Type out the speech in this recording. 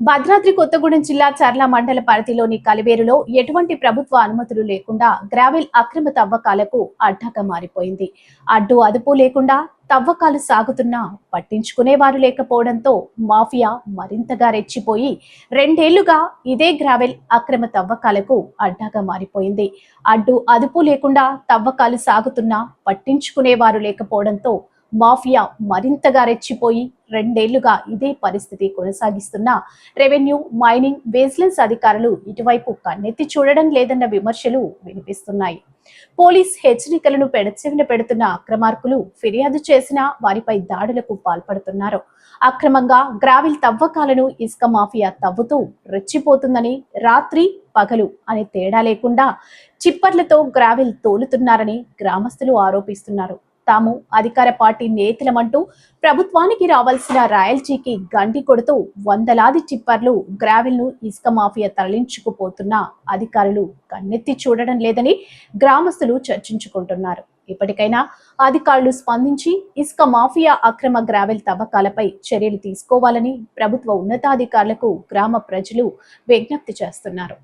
భద్రాద్రి కొత్తగూడెం జిల్లా చర్ల మండల పరిధిలోని కలివేరులో ఎటువంటి ప్రభుత్వ అనుమతులు లేకుండా గ్రావెల్ అక్రమ తవ్వకాలకు అడ్డగా మారిపోయింది. అడ్డు అదుపు లేకుండా తవ్వకాలు సాగుతున్నా పట్టించుకునేవారు లేకపోవడంతో మాఫియా మరింతగా రెచ్చిపోయి రెండేళ్ళుగా ఇదే గ్రావెల్ అక్రమ తవ్వకాలకు అడ్డగా మారిపోయింది. అడ్డు అదుపు లేకుండా తవ్వకాలు సాగుతున్నా పట్టించుకునేవారు లేకపోవడంతో మాఫియా మరింతగా రెచ్చిపోయి రెండేళ్ళుగా ఇదే పరిస్థితి కొనసాగిస్తున్న రెవెన్యూ మైనింగ్ విజిలెన్స్ అధికారులు ఇటువైపు కన్నెత్తి చూడడం లేదన్న విమర్శలు వినిపిస్తున్నాయి. పోలీస్ హెచ్చరికలను పెడచెవిన పెడుతున్న అక్రమార్కులు ఫిర్యాదు చేసినా వారిపై దాడులకు పాల్పడుతున్నారు. అక్రమంగా గ్రావిల్ తవ్వకాలను ఇసుక మాఫియా తవ్వుతూ రెచ్చిపోతుందని రాత్రి పగలు అనే తేడా లేకుండా చిప్పర్లతో గ్రావిల్ తోలుతున్నారని గ్రామస్తులు ఆరోపిస్తున్నారు. తాము అధికార పార్టీ నేతలమంటూ ప్రభుత్వానికి రావాల్సిన రాయల్చీకి గండి కొడుతూ వందలాది టిప్పర్లు గ్రావెల్ను ఇసుక మాఫియా తరలించుకుపోతున్న అధికారులు కన్నెత్తి చూడడం లేదని గ్రామస్తులు చర్చించుకుంటున్నారు. ఇప్పటికైనా అధికారులు స్పందించి ఇసుక మాఫియా అక్రమ గ్రావెల్ తవ్వకాలపై చర్యలు తీసుకోవాలని ప్రభుత్వ ఉన్నతాధికారులకు గ్రామ ప్రజలు విజ్ఞప్తి చేస్తున్నారు.